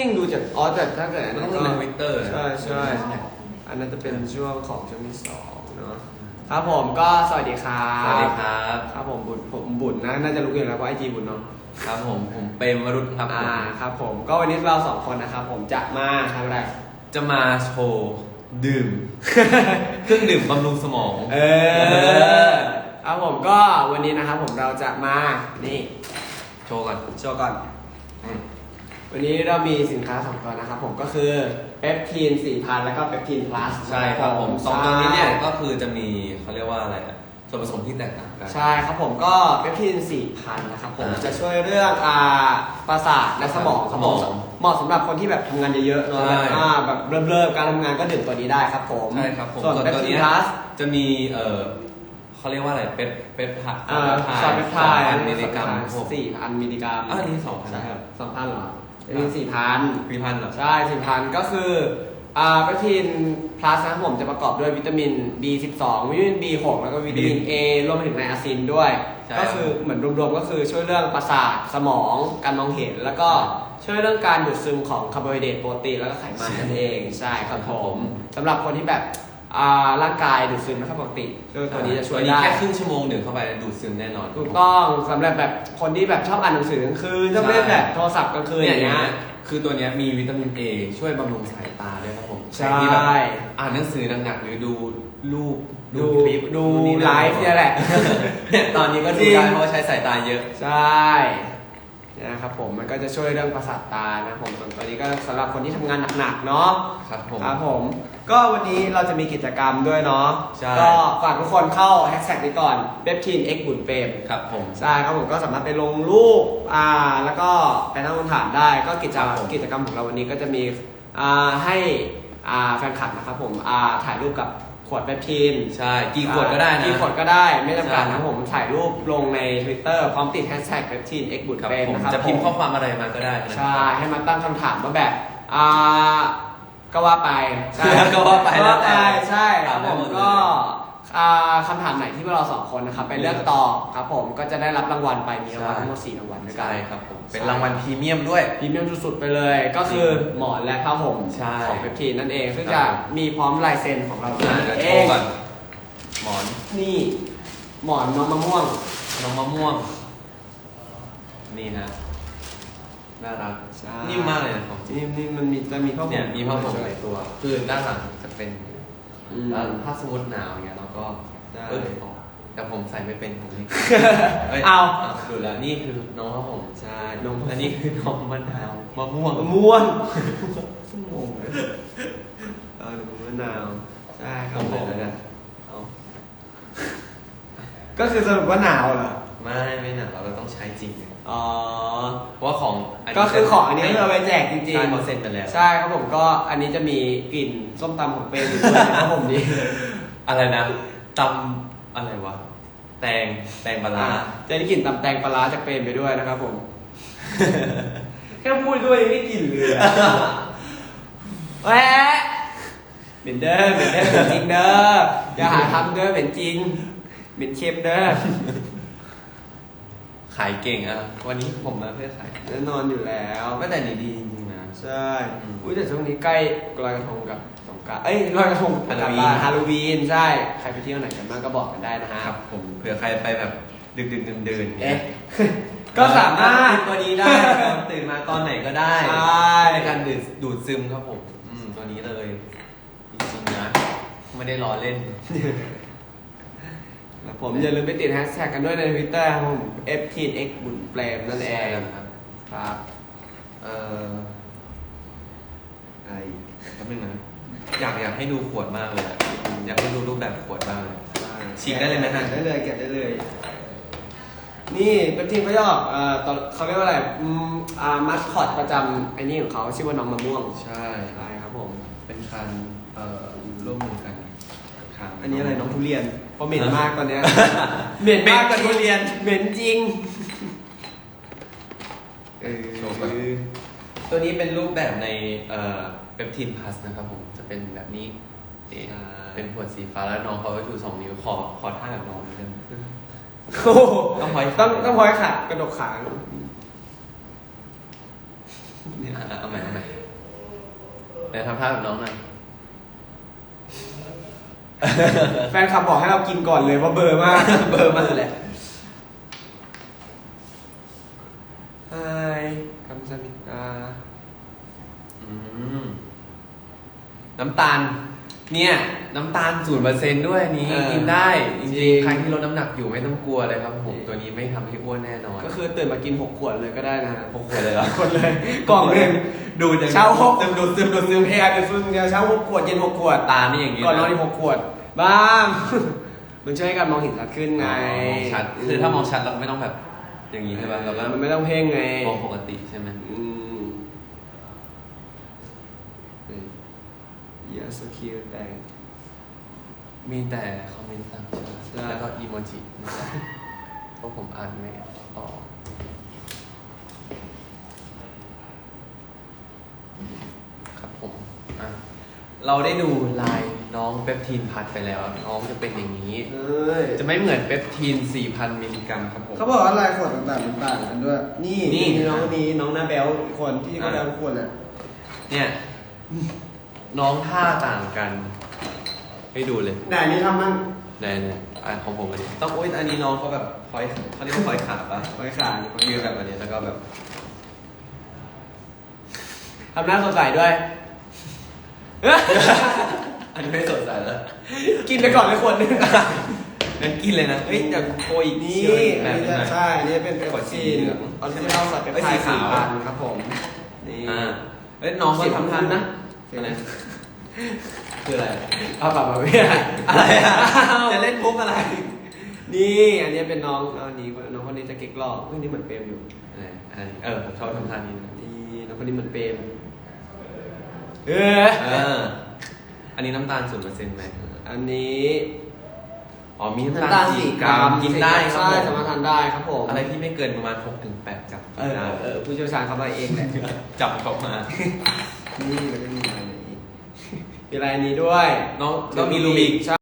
จริงดูจากอ๋อแต่ถ้าเกิดอันต้นั้อนงก็เป็นทวิตเตอร์ใช่ใช่อันนั้นจะเป็นช่วงของช่วงที่สองเนาะครับผมก็สวัสดีครับสวัสดีครับ ครับผมบุญผมบุญนะน่าจะรู้อยู่แล้วว่าไอจีบุญเนาะ ครับผมผมเปรมวรุษครับผมอ่าครับผมก็วันนี้เราสองคนนะครับผมจะมาทำอะไร จะมาโชว์ดื่ม เครื่องดื่มบำรุงสมอง เออครับผมก็วันนี้นะครับผมเราจะมานี่โชว์ก่อนโชว์ก่อนอืม วันนี้เรามีสินค้าสองตัวนะครับผมก็คือเปปทีน4,000 แล้วก็เปปทีนพลัสใช่ครับผมสองตัวนี้เนี่ยก็คือจะมีเขาเรียกว่าอะไรอะส่วนผสมที่แตกต่างกัน ใช่ครับผมก็เปปทีน4,000 นะครับผมอ่าจะช่วยเรื่องอ่าประสาทและสมองครับผมสมอง เหมาะสำหรับคนที่แบบทำงานเยอะๆเนอะใช่แบบอ่าแบบเริ่มๆการทำงานก็ดื่มตัวนี้ได้ครับผมใช่ครับผมส่วนส่วนเปปตัวทีนเนี้ยพลัสจะมีเอ่อเขาเรียกว่าอะไรเป็ดเป็ดผักอ่าซอยเปปไทด์พันมิลลิกรัมผมสี่พันมิลลิกรัมอ่านี่สองพันใช่ครับสองพันเหรอ อันนี้สี่พันพิพันธ์เหรอ ใช่สี่พันก็คืออ่าเปปทีนพลัสนะครับผมจะประกอบด้วยวิตามิน B12 วิตามิน B6 แล้วก็วิตามิน A รวมไปถึงไนอาซินด้วย ใช่ ก็คือเหมือนรวมๆก็คือช่วยเรื่องประสาทสมองการมองเห็นแล้วก็ช่วยเรื่องการดูดซึมของคาร์โบไฮเดรตโปรตีนแล้วก็ไขมันนั่นเองใช่ครับผมสำหรับคนที่แบบ อ่าร่างกายดูดซึมไม่ค่อยปกติตัวนี้จะช่วยตัวนี้ได้ แค่ครึ่งชั่วโมงดื่มเข้าไปดูดซึมแน่นอน ถูกต้องสำหรับแบบคนที่แบบชอบอ่านหนังสือกลางคืนชอบเล่นแบบโทรศัพท์กลางคืนเนี่อยย่างเงี้ย คือตัวเนี้ยมีวิตามิน A ช่วยบำรุงสายตาด้วยครับผมใช่ ที่แบบอ่านหนังสือหนักๆหรือดูรูปดูคลิปดูนี่ไลฟ์เนี่ยแหละ เนี่ยตอนนี้ก็ดูจริงได้เพราะว่าใช้สายตาเยอะ ใช่นะครับผมมันก็จะช่วยเรื่องประสาทตานะผมส่วนตัวนี้ก็สำหรับคนที่ทำงานหนักๆเนาะครับผม ครับผม ก็วันนี้เราจะมีกิจกรรมด้วยเนาะใช่ ก็ฝากทุกคนเข้าแฮชแท็กนี้ก่อนเ e ปทีน X บุญเปรมครับผม ใช่ครับผมก็สามารถไปลงรูปอ่าแล้วก็ไปตั้งคำถามได้ ก็กิจกรรมครับผม กิจกรรมของเราวันนี้ก็จะมีอ่าให้อ่าแฟนคลับนะครับผมอ่าถ่ายรูปกับขวดเปปทีน ใช่ กี่ขวดก็ได้นะ กี่ขวดก็ได้ไม่จำกัดใช่ นะผมถ่ายรูปลงใน Twitter พร้อมติดแฮชแท็กเปปทีน X บุญครับเปรมผมนะครับจะพิมพ์ผข้อความอะไรมาก็ได้นะ ใช่ ให้มาตั้งคำถามว่าแบบอ่า ก็ว่าไปใช่ ก็ว่าไปแล้วแต่ก็ว่าใช่ครับถามได้ผมหมดเลย ก็อ่าคำถามไหนที่พวกเราสองคนนะครับไปเลือกตอบครับผมก็จะได้รับรางวัลไปมีรางวัลทั้งหมดสี่รางวัลด้วยกันใช่ครับผม เป็นรางวัลพรีเมียมด้วย พรีเมียมสุดๆไปเลย ก็คือหมอนและผ้าห่มใช่ของเปปทีนนั่นเอง ซึ่งครัจะบ มีพร้อมลายเซ็นของเราด้วยอะเดี๋ยวเอโชว์งก่อนหมอนนี่ หมอนน้องมะม่วง น้องมะม่วง นี่ฮะ น่ารักใช่ นิ่มมากเลยนะของจริงนี่นี่มันมีจะมีผ้าห่มเนี่ยมีผ้าห่มด้วในยตัว คือด้านหลังจะเป็นอืม แล้วถ้าสมมติหนาวอย่างเงี้ยเราก็ได้เปิดออกแต่ผมใส่ไม่เป็นผมนี่ ยเอา ดูแล้วนี่คือน้องผ้าห่มใช่นมอันนี้คือน้องมะนาวมะม่วงมะม่วงงงเลยเออมะนาวใช่ครับผมเอาเลยนะเอาก็คือสรุปว่าหนาวเหรอไม่ไม่หนาวเราก็ต้องใช้จริงไง อ๋อเพราะว่าของนนี้ก็คือของอันนี้เราไปแจกจริงใช่เขาเซ็นไปแล้วๆใช่ครับผมก็อันนี้จะมีกลิ่นส้มตำของเปรมอยู่ด้วยนะครับผมนี่ อะไรนะตำอะไรวะ แตงแตงปลาร้าจะได้กลิ่นตำแตงปลาร้าจากเปรมไปด้วยนะครับผม แค่พูดด้วยยังได้กลิ่นเลยอะแหวะเหม็นเด้อเหม็นเด้อเหม็นจริงเด้ออย่าหาทำเด้อเหม็นจริงเหม็นเค็มเด้อ ขายเก่งอะ วันนี้ผมมาเพื่อขาย แน่นอนอยู่แล้วไม่แต่นี่ดีจริงๆนะ ใช่อืม อุ้ยแต่ช่วงนี้ใกล้ลอยกระทงกับสงกรารเอ้ยลอยกระทงกับฮาโลวีน ฮาโลวีนใช่ ใครไปเที่ยวไหนกันบ้างก็บอกกันได้นะฮะ ครับผมเผื่อใครไปแบบดึกดึกๆดื่นๆเอ๊ะเนี่ยก็สามารถตัวนี้ได้ครับตื่นมาตอนไหนก็ได้ใช่ในการดูดดูดซึมครับผม อืมตัวนี้เลยจริงๆนะ ไม่ได้ล้อเล่น ผมอย่าลืมไปติดแฮชแท็กกันด้วยในทวิตเตอร์ครับผม f t x บุญเปรมนั่นเองครับครับเอ่อไอ้แป๊บนึงนะอยากอยากให้ดูขวดมากเลยอะอยากให้ดูรูปแบบขวดมากเลย ฉีกได้เลยไหมฮะ ได้เลยเก็บได้เลย นี่เป็นทีมเขาจะออกเอ่อตอนเขาเรียกว่าอะไรอืมอ่ามัสคอตประจำไอ้นี่ของเขาชื่อว่าน้องมะม่วงใช่ ใช่ครับผม เป็นการเอ่อร่วมมือกัน ทางอันนี้อะไรน้องทุเรียนเพราะเหม็นมากตอนเนี้ยเหม็นมากกว่าทุเรียน เหม็นจริงเออโชว์ก่อน ตัวนี้เป็นรูปแบบในเอ่อเปปทินพลัสนะครับผม จะเป็นแบบนี้นี่เป็นขวดสีฟ้าแล้วน้องเขาก็ชูสองนิ้วขอขอท่ากับน้องนิดนึง โอ้โหต้องพอยต้องต้องพอยขากระดกขาเนี่ยอะเอาใหม่เอาใหม่เดี๋ยวทำท่าแบบน้องหน่อย แฟนคลับบอกให้เรากินก่อนเลยว่าเบอร์มาก เบอร์มากเลยไฮคัมซามิกาอืมน้ำตาล เนี่ย น้ำตาลศูนย์เปอร์เซ็นด้วยอันนี้เออกินได้จจริริงง ๆใครที่ลดน้ำหนักอยู่ไม่ต้องกลัวเลยครับ ผมตัวนี้ไม่ทำให้อ้วนแน่นอนก็คือตื่นมากินหกขวดเลยก็ได้นะพกขวดเลยเหรอขวดเลยกล่องหนึ่ง ดูจะเช้าหกดูดซึมดูดซึมพยายามจะซึมเดียวเช้าหกขวดเย็นหกขวด ตานี่อย่างนี้ก่อนนอนอีกหกขวด บ้าง มันช่วยให้การมองเห็นชัดขึ้นไงอ๋อมองชัดคือถ้ามองชัดเราไม่ต้องแบบ อย่างนี้ใช่ป่ะเราก็มันไม่ต้องเพ่งไงมองปกติใช่ไหมอืมเยอะสกิลแต่มีแต่คอมเมนต์ต่างชาติใช่แล้วก็อีโมจินะครับเพราะผมอ่านไม่ออก ครับผมอะเราได้ดูลายน้องเปปทีนพัดไปแล้ว น้องจะเป็นอย่างนี้ เอ้ยจะไม่เหมือนเปปทีน 4,000 มิลลิกรัมครับผม เขาบอกว่าลายขวดต่างๆมันต่างกันด้วย นี่นี่นี่น้องคนนี้น้องหน้าแบลอีกคนที่เขาแบลทุกคนแหละเนี่ย น้องท่าต่างกัน ให้ดูเลยไหนนี่ทำมั่งไหนๆอะของผมอันนี้ต้องโอ้ยอันนี้น้องเขาแบบคอยเขาเรียกว่าคอยขาปะไว้ขายืนแบบอันนี้แล้วก็แบบทำหน้าสดใสด้วย อันนี้ไม่สดใสแล้วกินไปก่อนเลยขวดนึง งั้นกินเลยนะ เฮ้ยแต่โคอีกนี่เชียวอีกอัแบนบนี้นึงหน่อยใช่ อันนี้เป็นเปปขวดสีซี่เหลืองออริจินัลสัตว์เป็นเอ้ยพายสีสีขาว พันครับผม นี่ อ่าเอ้ยน้องก็ทำทันนะเสียง อะไรคืออะไรเอาปรับมาไม่ได้อะไรอะจะเล่นมุกอะไรนี่ อันนี้เป็นน้องอันนี้น้องคนนี้จะเก๊กหลอกเฮ้ยนี่เหมือนเปรมอยู่ อะไรอะไรเออผมชอบทำท่านี้นะ นี่น้องคนนี้เหมือนเปรม เออเออ อันนี้น้ำตาลศูนย์เปอร์เซ็นต์ไหมอันนี้อ๋อมีน้ำน้ำตาตาลลสี่สี่กกรัรัมมกินได้ครับใช่ผมสามารถทานได้ครับผมอะไรที่ไม่เกินประมาณ6ถึง8จับเออได้เออผู้เชี่ยวชาญเขามาเองแหละ จับเขามานี่มันจะมีอะไรนี้มีอะไรนี้ด้วย น้องก็มีลูบิก ใช่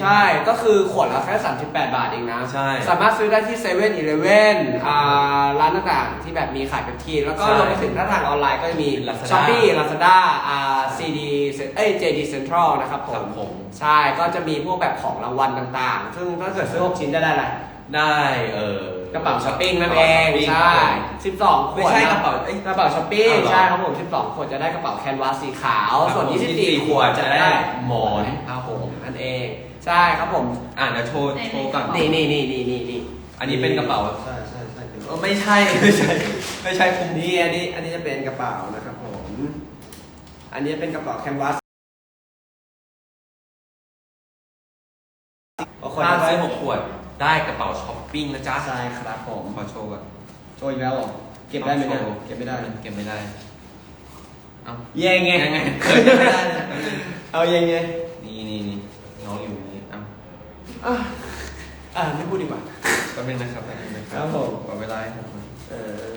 ใช่ ก็คือขวดละแค่ 38 บาทเองนะ ใช่สามารถซื้อได้ที่เซเว่นอีเลฟเว่นอ่าร้านต่างๆที่แบบมีขายเป็นทีแล้วก็ใช่รวมไปถึงถ้าทางออนไลน์ก็จะมี Lazada Shopee Lazada อ่า CD เอ้ย JD Central นะครับผครัมบผม ใช่ ก็จะมีพวกแบบของรางวัลต่างๆ ซึ่งถ้าเกิดซื้อ 6 ชิ้นจะได้อะไรได้เออกระเป๋าช้อปปิ้งนั่นเอง กระเป๋าช้อปปิ้งใช่12ขไม่วดใช่นกระเป๋าเอ้ยกระเป๋าช้อปปิ้งอ้าวเหรอ ใช่ครับผม 12 ขวดจะได้กระเป๋าแคนวาสสีขาว ส่วนครับผม24 24 ขวดจะได้หมอนผ้าห่มนั่น เอง ใช่ครับผม อ่านเดี๋ยวโชว์โชว์ก่อนนี่นี่นี่นี่นี่นี่อันนี้เป็นกระเป๋าใช่ใช่ใช่เป็นเออไม่ใช่ไม่ใช่ไม่ใช่คุมนี่อันนี้ อันนี้จะเป็นกระเป๋านะครับผม อันนี้เป็นกระเป๋าแคนวาสถ้าซื้อหกขวดได้กระเป๋าช้อปปิ้งนะจ๊ะใช่ครับผมขอโชว์ก่อนโชว์อีกแล้วเหรอเก็บได้ไหมเนี่ยอาโชว์เก็บไม่ได้เก็บไม่ได้เอาเย่งไงยังไงเกิดยังไม่ได้เลยเอาเย่งไง นี่นี่นี่น้องอยู่นี่เอา อะอะไม่พูดดีกว่า แป๊บนึงนะครับแป๊บนึงนะคครัรับบผม ขอเวลาให้ผมหน่อยเออ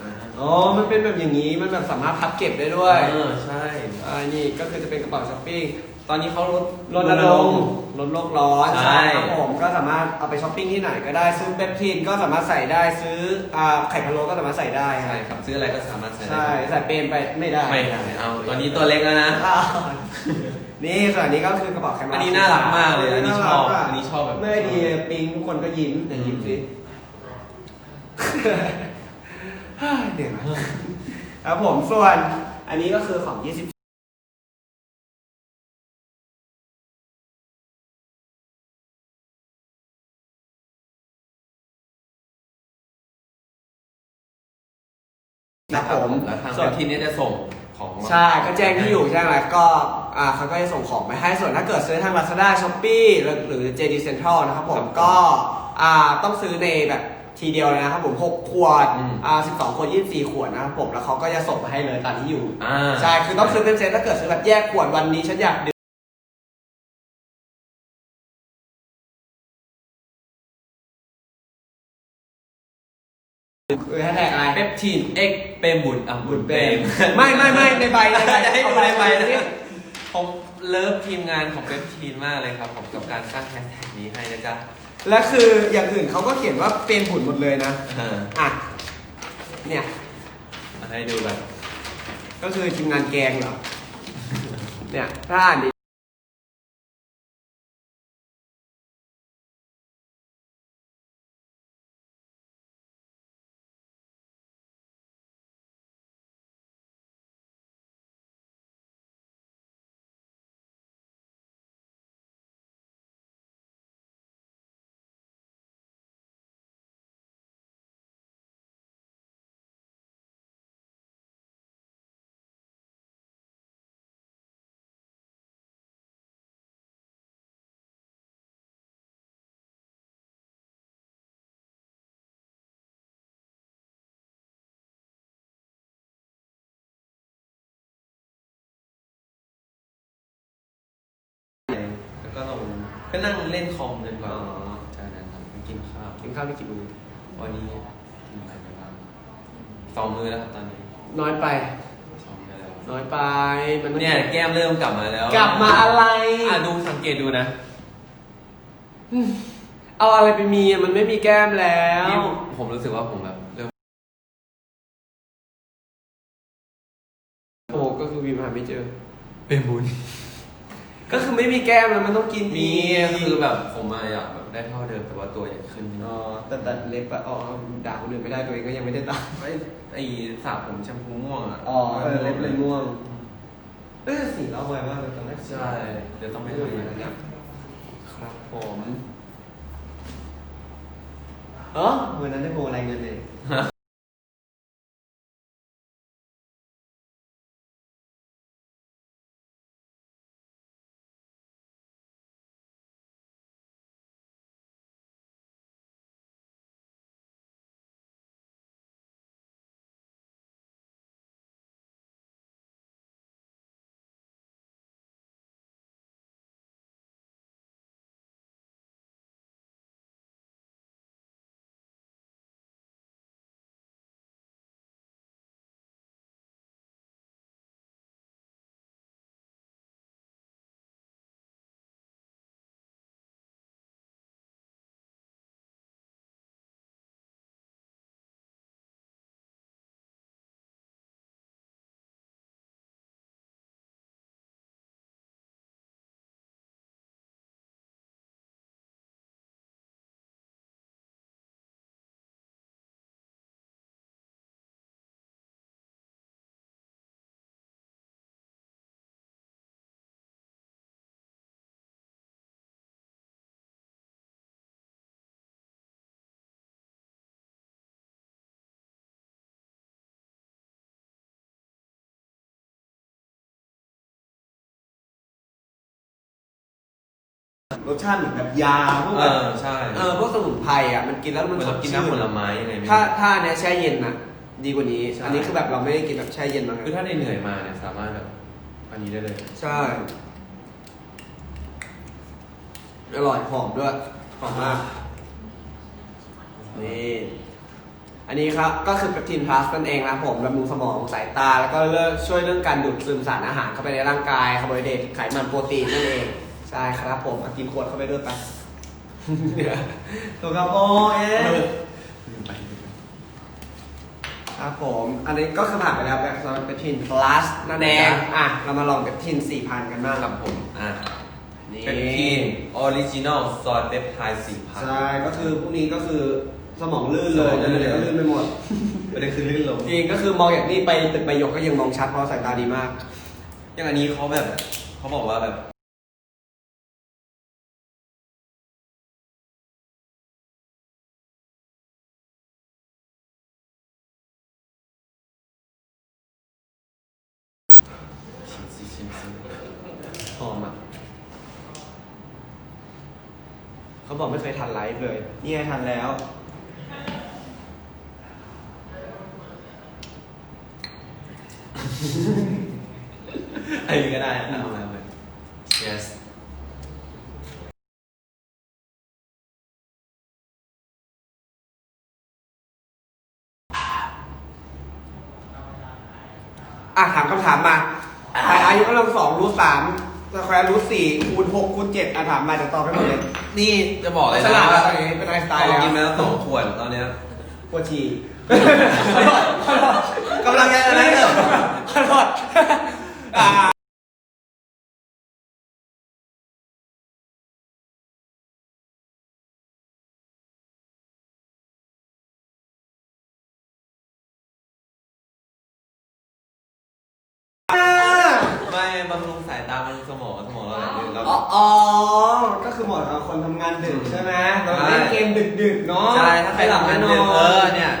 อะอ๋อ มันเป็นแบบอย่างนี้ มันแบบสามารถพับเก็บได้ด้วยเออใช่ อ่านี่ก็คือจะเป็นกระเป๋าช้อปปิ้ง ตอนนี้เขาลดรณรงค์ลดโลกร้อนใช่ ครับผม ก็สามารถเอาไปช้อปปิ้งที่ไหนก็ได้ ซื้อเปปทินก็สามารถใส่ได้ ซื้ออ่าไข่พะโล้ก็สามารถใส่ได้ใช่ครับซื้ออะไรก็สามารถใส่ได้ใช่ ใส่เปรมไปไม่ได้ไม่ได้เอาตอนนี้ตัวเล็กแล้วนะ อ้าว นี่ส่วนนี้ก็คือกระเป๋าแคมอันนี้น่ารักมากเลย อันนี้ชอบารักะอันนี้ชอบแบบเมื่อดีปิงทุกคนก็ยิ้มแต่ยิ้มสิเดี๋ยวนะครับผมส่วนอันนี้ก็คือของ 20ครับผมแล้วทางส่เว็วนบทีนี้จะส่ง ของมา ใช่ ก็แจ้งที่อยู่แจ้งอะไรก็อ่าเขาก็จะส่งของไปให้ส่วนถ้าเกิดซื้อทาง Lazada Shopee หรือหรือ JD Central นะครับผมครับก็อ่าต้องซื้อในแบบทีเดียวเลยนะครับผมหกขวดอืม อ่าสิบสองขวดยี่สิบสี่ขวดนะครับผมแล้วเขาก็จะส่งมาให้เลยตอนที่อยู่ อ่า ใช่ คือต้องซื้อเป็นเซตถ้าเกิดซื้อแบบแยกขวดวันนี้ฉันอยากดื่ม แฮชแท็กอะไร เปปทีนเอ็กเปรมบุญอะบุญเปรมไม่ไม่ไม่ในใบในใบจะให้ดูในใบนะเอาผมเลิฟทีมงานของเปปทีนมากเลยครับ ผมกับการสร้างแฮชแท็กนี้ให้นะจ๊ะ และคืออย่างอื่นเขาก็เขียนว่าเป็นผุนหมดเลยนะอ่าอะเนี่ยมาให้ดูแบบก็คือทีมงานแกงเหรอเนี่ยถ้าอ่าน ก็นั่งเล่นคอมจนกว่าจากนั้นครับไปกินข้าวกินข้าวได้กี่มื้อวันนี้กินอะไรไปบ้างสองมื้อแล้วครับตอนนี้น้อยไป สองมื้อแล้วน้อยไป มันต้องเนี่ยแก้มเริ่มกลับมาแล้วกลับมาอะไรอะดูสังเกตดูนะเอาอะไรไปมีอะมันไม่มีแก้มแล้ว นี่ผมรู้สึกว่าผมแบบเริ่มโอ้ก็คือวีมหาไม่เจอ เป็นบุญ ก็คือไม่มีแก้มแล้วมันต้องกินมีกคือแบบผมอะอยากแบบได้เท่าเดิมแต่ว่าตัวใหญ่ขึ้นอ๋อแต่แต่เล็บอะอ๋อด่าคนอื่นไม่ได้ตัวเองก็ยังไม่ได้ตัดไอ้ไอ้สระผมแชมพูม่วงอะอ๋อเออเล็บเลยม่วงเออสีเราไวมากเลยตอนแรกใช่ เดี๋ยวต้องไปไม่ดูดูนะนะเนี่เนี่ยยครับผมเออวันนั้นได้โมอะไรเงินเลย รสชาติเหมือนแบบยาพวกเอแบบอใช่เออพวกสมุนไพรอะมันกินแล้วเหมัมันนสเราดกินชื่น้ำผลไม้ยังไงไม่รู้ ถ้าถ้าอันเนี้ยแช่เย็นอะดีกว่านี้ ใช่ อันนี้คือแบบเราไม่ได้กินแบบแช่เย็นมาไงคือถ้าเหนื่อยๆมาเนี่ยสามารถแบบอันนี้ได้เลย ใช่อร่อยหอมด้วยหอมมากนี่อันนี้ครับก็คือเปปทินพลัสนั่นเองนะผมบำรุงสมองสายตา แล้วก็เลิกช่วยเรื่องการดูดซึมสารอาหารเข้าไปในร่างกายคาร์โบไฮเดรตไขมันโปรตีนนั่นเอง ใช่ครับผมอะกินขวดเข้าไปด้วยไปเนี่ยตัวครับโอเอ๊ะครับผม อันนี้ก็คือผ่านไปแล้วแบบสำหรับเปปทินพลัสนั่นเองอะ เรามาลองเปปทิน 4,000 กันบ้างครับผม อะ นี่เป็นทีนออริจินอลซอยเปปไทด์สี่พันใช่ ก็คือพวกนี้ก็คือสมองลื่นเลยสมองลื่นเลย ก็ลื่นไปหมด ประเด็นคือลื่นลงจริงก็คือมองอย่างนี้ไปตึกใบหยกก็ยังมองชัดเพราะสายตาดีมาก อย่างอันนี้เขาแบบเขาบอกว่าแบบ เขาบอกไม่เคยทันไลฟ์เลย นี่ไงทันแล้ว อันนี้ก็ได้นะอาแล้ว yes อะถามคำถามมาใครอายุกำลังสองรู้สาม แควร์รูทสี่คูณหกคูณเจ็ดอะถามมาเดี๋ยวตอบให้หมดเลย นี่จะบอกเลยฉนะลาดแล้วว่าตอนนี้เป็นไอน์สไตตายล์แล้ว กินไปแล้วสองขวดตอนเนี้ยปวดฉี่กำลังจะอะไรเนี่ย ขอโทษ อ๋ออ๋อ ก็คือเหมาะกับคนทำงานดึกใช่ไหมเราเล่นเกมดึกๆเนาะใช่ถ้าใครหลับไม่ไม่นนออนนเออเนี่ย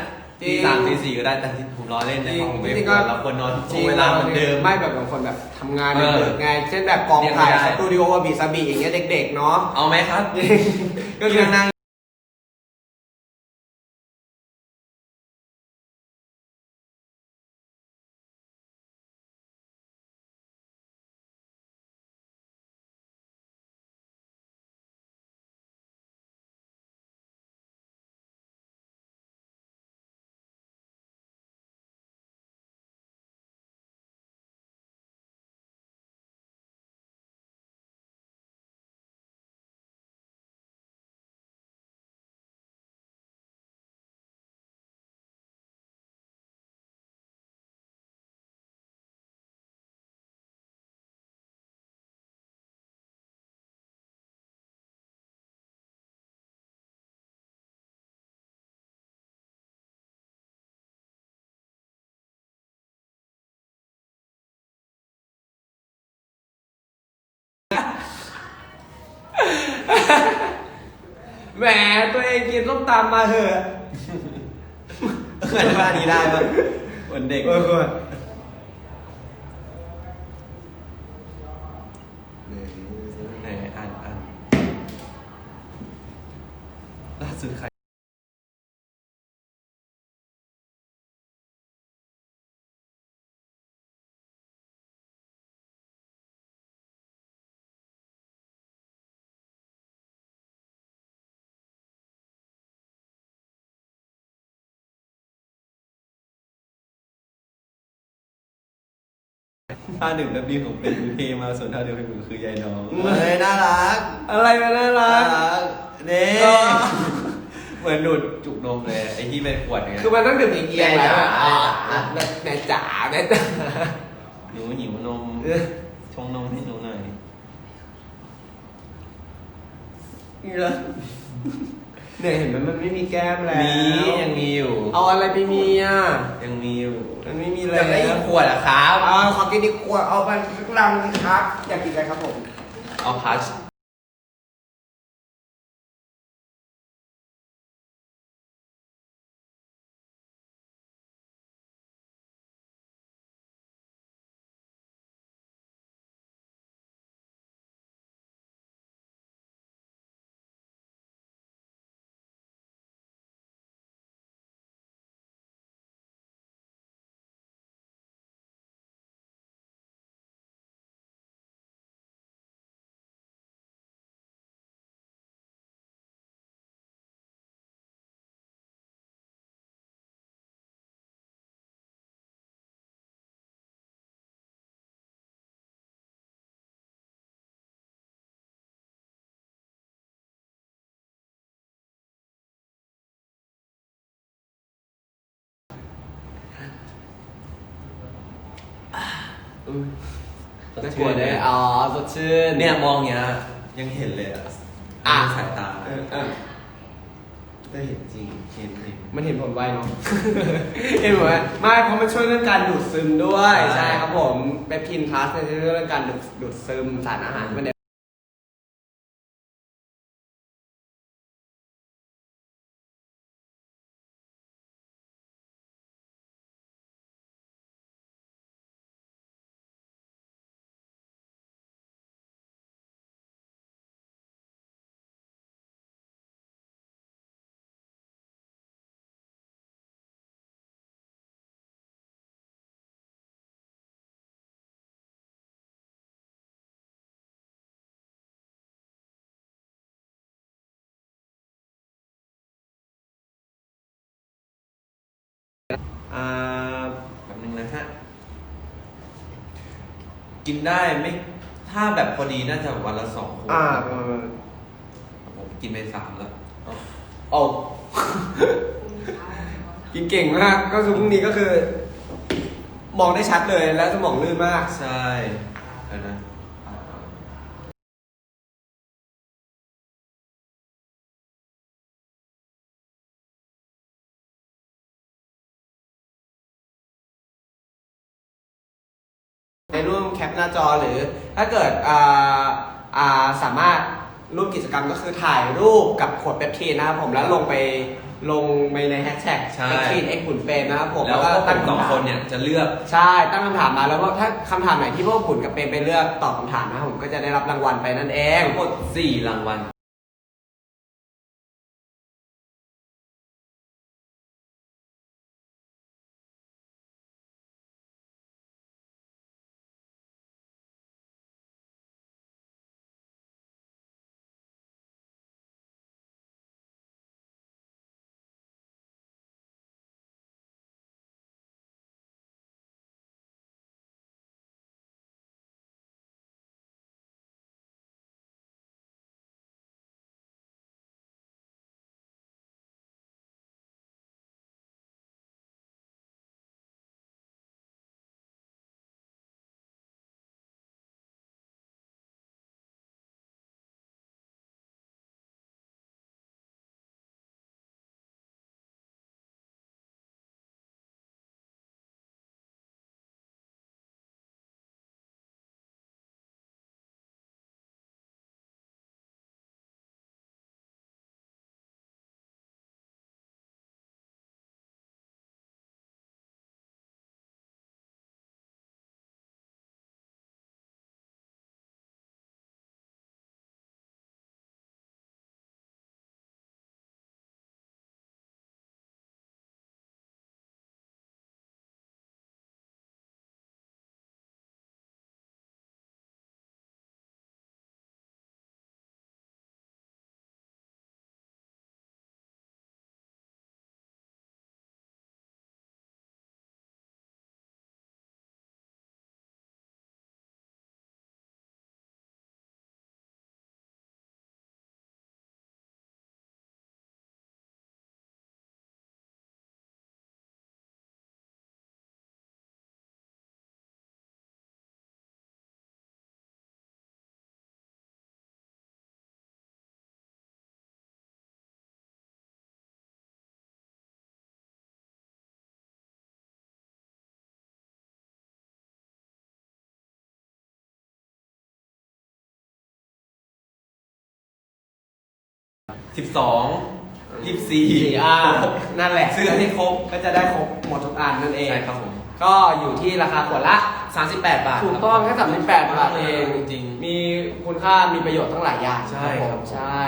จริตีง สามตีสี่ก็ได้แต่ที่ผมรอเล่นนะผมไม่จริงๆควรก็เราควรนอนจริช่วงงเวลาเหมือนเดิม ไม่แบบบางคนแบบทำงานเออดึกๆไง เช่นแบบกองถ่ายเรียนไม่ได้ สตูดิโอวาบิซาบิอย่างเงี้ยเด็กๆเนาะ เอาไหมครับ ก็คือนั่ง แหมตัวเองกินต้มตำมาเถอะอธิบายนี้ได้ปะเหมือนเด็ก เออ ท่าหนึ่งแบบนี้ของเป็นเพมาส่วนท่าเดียวให้มือคือยายน้อง เฮ้ยน่ารักอะไรมาน่ารักเน่เออเหมือนดูดจุกนมเลยไอ้ที่เป็นขวดไงคือมันต้องดื่มอีกเกียงแล้วอะแม่จ๋าแม่จ๋าแม่จ๋าหนูหิวนมเออชงนมให้หนูหน่อย เนี่ยเห็นไหมมันไม่มีแก้มแล้วมียังมีอยู่ เอาอะไรไปมีอะ ยังมีอยู่ มันไม่มีแล้จะวได้อีกขวดอะครับ เอาขอกินดีกว่าเอาไปสักลังครับ อยากกินอะไรครับผม เอาพัช สดน่ากลัชื่วนเลเลยยอ๋อสดชื่นเนี่ยมองอย่างเงี้ย ยังเห็นเลยอะอะ สายตาเออเออได้เห็นจริงเห็นเห็นมันเห็นผลไวเนาะ เห็นผลไวไม่เพราะมันช่วยเรื่องการดูดซึมด้วย ใช่ ใช่ครับผมเปปทินพลัสเนี่ยช่วยเรื่องการดูดดูดซึมสารอาหารมัน แป๊บนึงนะฮะ กินได้ไม่ ถ้าแบบพอดีน่าจะวันละสองขวดอ่าผมกินไปสามแล้วโอ้กินเก่งมาก ก็คือพรุ่งนี้ก็คือ มองได้ชัดเลยแล้วสมองลื่นมาก ใช่ ร่วมแคปหน้าจอหรือ ถ้าเกิดอ่าอ่าสามารถร่วมกิจกรรมก็คือถ่ายรูปกับขวดเปปทีนนะครับผมแล้วลงไปลงไปในแฮชแท็กใช่ เปปทีนเอ็กขุนเฟรมนะครับผมแล้วก็ก็ตั้ตั้งงสองคำถามคนเนี่ยจะเลือก ใช่ตั้งคำถามมาแล้วก็ถ้าคำถามไหนที่พวกขุนกับเปรมไปเลือกตอบคำถามนะครับผมก็จะได้รับรางวัลไปนั่นเอง ทั้งหมดสี่รางวัล สิบสองยี่สิบสี่สี่อ่านั่นแหละซื้อให้ครบก็จะได้ครบหมดทุกอันนั่นเอง ใช่ครับผม ก็อยู่ที่ราคาขวดละ 38 บาทถูกต้องแค่สามสิบแปดบาทเองจริงมีคุณค่ามีประโยชน์ทั้งหลายอย่างใช่ครับผม ใช่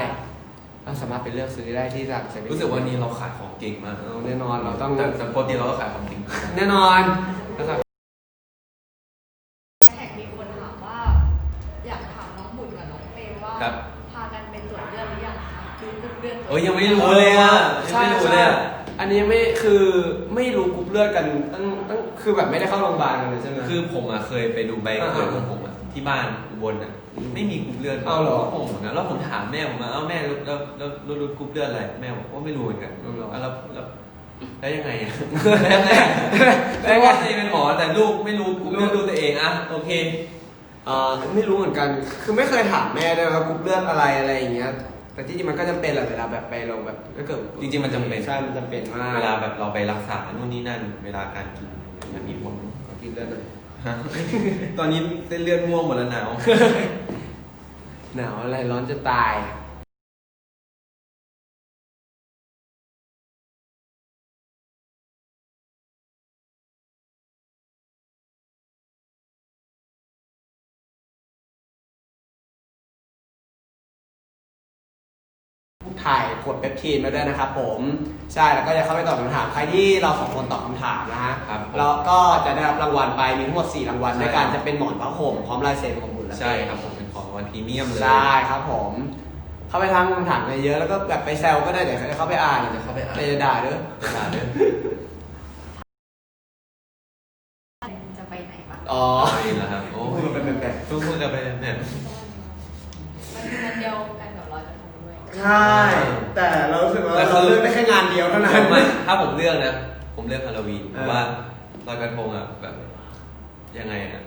เราสามารถไปเลือกซื้อได้ที่จากเซเว่นรู้สึกวันนี้เราขายของเก่งมากเอาแน่นอนเราต้องแต่แต่ปกติเราก็ขายของเก่งแน่นอนนะครับ แท็กมีคนถามว่า อยากถามน้องบุญกับน้องเปย์ว่า ครับ พากันไปตรวจเลือดหรือยังคะดูกรุ๊ปเลื อดเอ้ยยังไม่รู้เลยอะยังใช่ไม่รู้เลยใช่อะอันนี้ไม่คือไม่รู้กรุ๊ปเลือดกันตั้งตั้งคือแบบไม่ได้เข้าโรงพยาบาลกันเลยใช่ไหม คือผมอะเคยไปดูใบอ่าเกิดของผมอะที่บ้านอุบลอะไม่มีกรุ๊ปเลือดเอาเหรอผมเหมือนกันแล้วผมถามแม่ผมว่าเอ้าแม่แล้วแล้วแล้วแล้วรู้กรุ๊ปเลือดอะไรแม่บอกว่าไม่รู้เหมือนกันเอาเหรอแล้วแล้วแล้วยังไงอะแล้วไงแล้วว่าตัวเองเป็นหมอแต่ลูกไม่รู้กรุ๊ปเลือดลูกตัวเองอะโอเคเอ่อไม่รู้เหมือนกัน คือไม่เคยถามแม่ด้วยว่ากรุ๊ปเลือดอะไรอะไรอย่างเงี้ย แต่ที่จริงมันก็จำเป็นแหละเวลาแบบไปลงแบบถ้าเกิดจริงๆมันจำเป็น ใช่มันจำเป็นมากเวลาแบบเราไปรักษานู่นนี่นั่น เวลาการกินมันมีผล ขอกินเลือดหน่อยฮะตอนนี้เส้นเลือดม่วงหมดแล้วหนาว หนาวอะไรร้อนจะตาย ถ่ายกดเปปทีนมาด้วยนะครับผมใช่แล้วก็จะเข้าไปตอบคำถามใครที่เราสองคนตอบคำถามนะฮะแล้วก็จะได้รับรางวัลไปมีทั้งหมด4รางวัลในการจะเป็นหมอนผ้าห่มพร้อมลายเซ็นของบุณแล้ใช่ครับผมเป็นของวันพรีเมียมเลยใช่ครับผม เข้าไปทำคำถามกันเยอะแล้วก็แบบไปแซวก็ได้เดี๋ยวเขาไปอ่านจะเข้าไปอ่านไปด่าเด้อ ไปอ่านด้วยจะไปไหนบ้าง อ๋อไปาเองครับโอ้พูดกันแปลทุกคนจะไป ใช่ แต่เรารู้สึกว่าเราเลือกได้แค่งานเดียวเท่านั้น ไม่ถ้าผมเลือกนะ ผมเลือกฮาโลวีนเพเออราะว่าลอยกระทงอะแบบยังไงอะ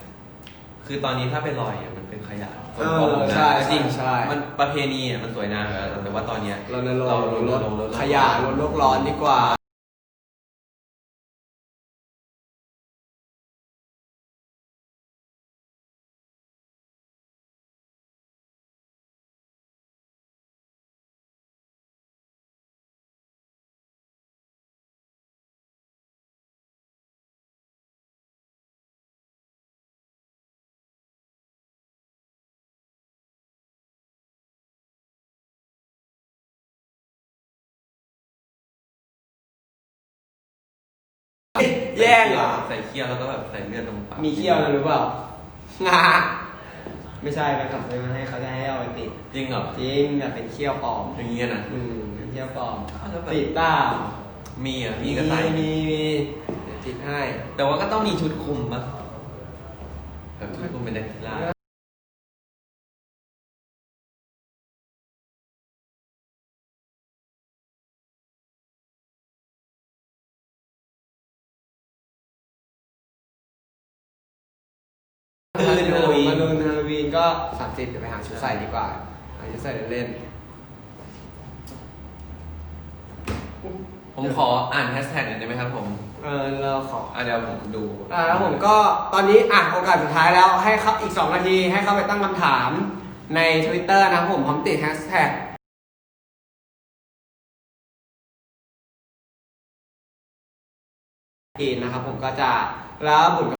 คือตอนนี้ถ้าไปลอยอะมันเป็นขยะคนเอก็อลงนะใช่จริงใช่ มันประเพณีอะมันสวยงามอยู่แล้วแต่ว่าตอนเนี้ยเราลดเราลดลดขยะลดโลกร้อนดีกว่า แย่งเหรอ ใส่เคี้ยวแล้วก็แบบใส่เลือดลงไปมีเขี้ยวนะหรือเปล่างาไม่ใช่ไปขับเลยมาให้เขาจะให้เอาไปติด จริงเหรอจริงอย่าเป็นเขี้ยวปลอม อย่างเงี้ยนะอืมเป็นเขี้ยวปลอม อ้าวแล้วแบบติดเปล่ามีอะมีมีก็ใส่มีมีเดี๋ยวติดให้ แต่ว่าก็ต้องมีชุดคลุมปะแบบชุดคลุมเป็นนักกีฬามา ลูนฮาโลวีนมาลูนฮาโลวีนก็สามสิบเดี๋ยวไปหาชุดใส่ดีกว่าหาชุดใส่เล่นผมขออ่านแฮชแท็กหน่อยได้ไหมครับผม ๆเออเราขอ อะเดี๋ยวผมดู อ่าแล้วผมก็ตอนนี้อะโอกาสสุดท้ายแล้วให้เขาอีก 2 นาที ให้เขาไปตั้งคำถามใน Twitter นะครับผมพร้อมติดแฮชแท็กนะครับผมก็จะแล้วบุญ